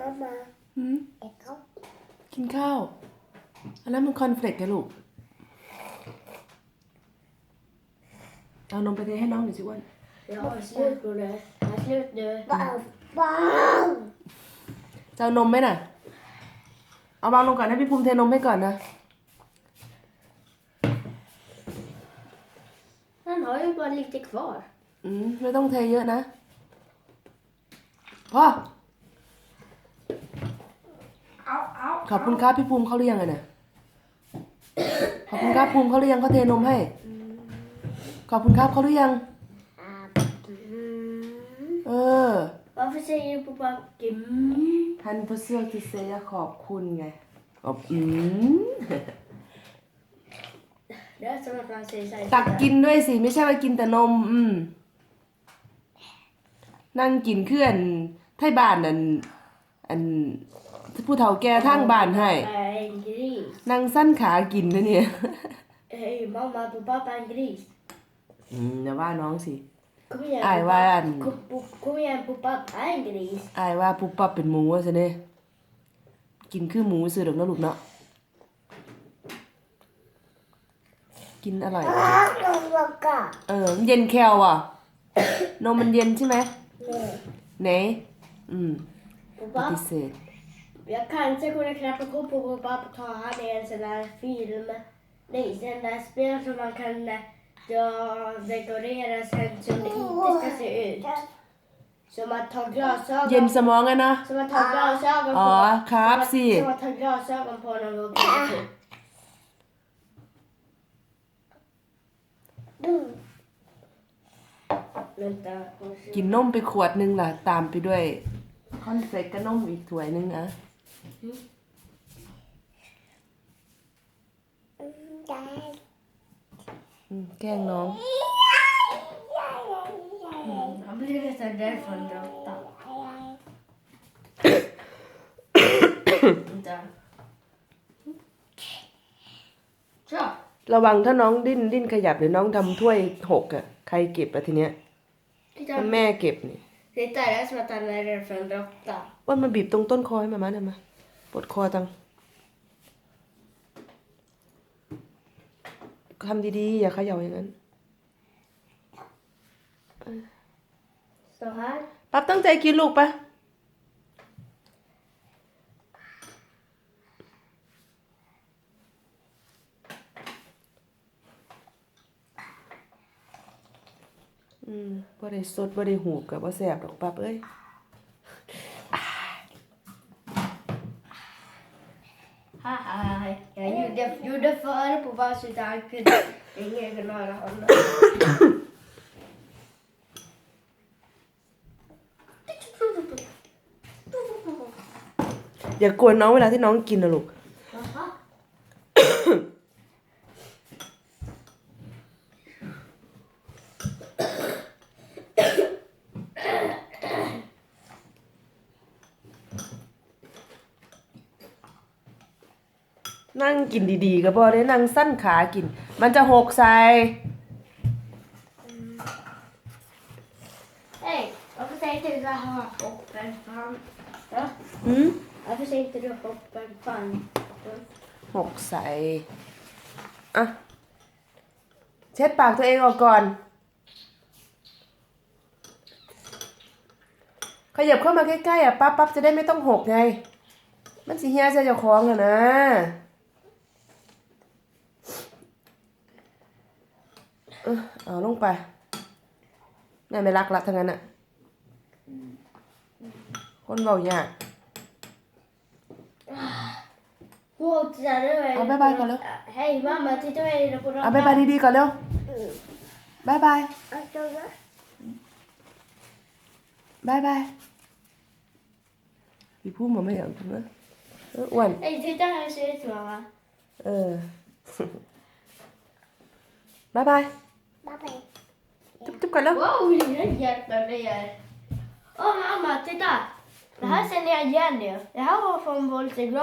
Mamma, หืม jag kom. กินข้าว อันนั้นมันคอนเฟลกต์กันลูก เอานมไปเทให้น้องหน่อยสิอ้วัน Jag har slut på det. Jag är slut nu. Wow, wow. จะเอานมไหมน่ะ เอาวางลงก่อนให้พี่ภูมิเทนมให้ก่อนนะ Han har ju bara lite kvar. อืมไม่ต้องเทเยอะนะพ่อ ขอบคุณครับพี่ภูมิเขาหรือยังอะเนี่ยขอบคุณครับภูมิเขาหรือยังเขาเทนมให้ ขอบคุณครับเขาหรือยัง Mm. เออ Varför säger pappa Kim? ท่านผู้เสื้อที่เซียขอบคุณไงขอบอืม Det är som att man säger så här. ตักกินด้วยสิไม่ใช่ว่ากินแต่นม อืม นั่งกินเคลื่อนไทยบ้านนั่นอัน ผู้เฒ่าแก่ทางบ้านให้ Jag är en gris. นั่งสั้นขากินนะเนี่ย Hej mamma, på pappa är en gris. อืมอย่าว่าน้องสิ Kom igen. Aj, på vad är pappa. han? Kom, på- kom igen, på pappa är en gris. อายว่าปุ๊บปั๊บเป็นหมูว่าซะเนี่ยกินคือหมูซื้อดอกเนาะลูกเนาะกินอร่อย Locka. เออมันเย็นแคลอะ นมมันเย็นใช่ไหม Nej. ไหนอืมป Pappa, ฏิเสธ jag kanske kunde knappa gå på pappa och ta han i en sån där film. Nej, sån där spel som man kan eh, ja, dekorera sen som det inte ska se ut. Som att ta เย็น glasögon สมองอะนะ Som att ha glasögon på. Ja, ครับ som, att, สิ som att ha glasögon på när man går på Du. Vänta. กินนมไปขวดนึงล่ะ ตามไปด้วย คอนเฟกกับนมอีกถ้วยนึงอะ Där. อืม แกล้งน้อง Han blir nästan därifrån råtta. Vänta. Så. ระวังถ้าน้องดิ้นดิ้นขยับหรือน้องทำถ้วยหกอะใครเก็บอะทีเนี้ย Titta. ถ้าแม่เก็บนี่ Titta, det är som att han är rädd för en råtta. ว่ามันบีบตรงต้นคอให้มามาเนี่ยมา ปวดคอจังทำดีๆ อย่าเขย่าอย่างนั้น Så här. ปั๊บตั้งใจกินลูกปะอืมบ่ได้สดบ่ได้หูบกับบ่แสบดอกปั๊บเอ้ย jag gjorde, gjorde före på bara så att han kunde, ingen kunde höra honom. อย่ากวนน้องเวลาที่น้องกินนะลูก Jaha. นั่งกินดีๆก็บ่ได้นั่งสั้นขากิน มันจะหกใส่ Hej, varför säger inte du ha hoppen fan? Ja, หืม varför säger inte du hoppen fan? หกใส่อะเช็ดปากตัวเองออกก่อน ขยับเข้ามาใกล้ๆอะปั๊บปั๊บจะได้ไม่ต้องหกไง มันสิเฮียจะเจ้าของอะนะ เออเอาลงไปแม่ไม่รักละทั้งนั้นอะคนเบายาก Wow, titta nu är Ja, bye bye, Kalle. Hej mamma, titta vad jag är på เอาบายบายดีๆก่อนเร็วบายบาย Alltså, va? บายบายพี่พูดมาไม่อยากทำนะเอออ้วน Hej, titta här ser ut mamma. เออบายบาย Pappa. จุ๊บจุ๊บก่อนแล้ว Wow, vilken hjälper det är. Åh mamma, titta! Det här känner jag igen ju. Det här var från Volter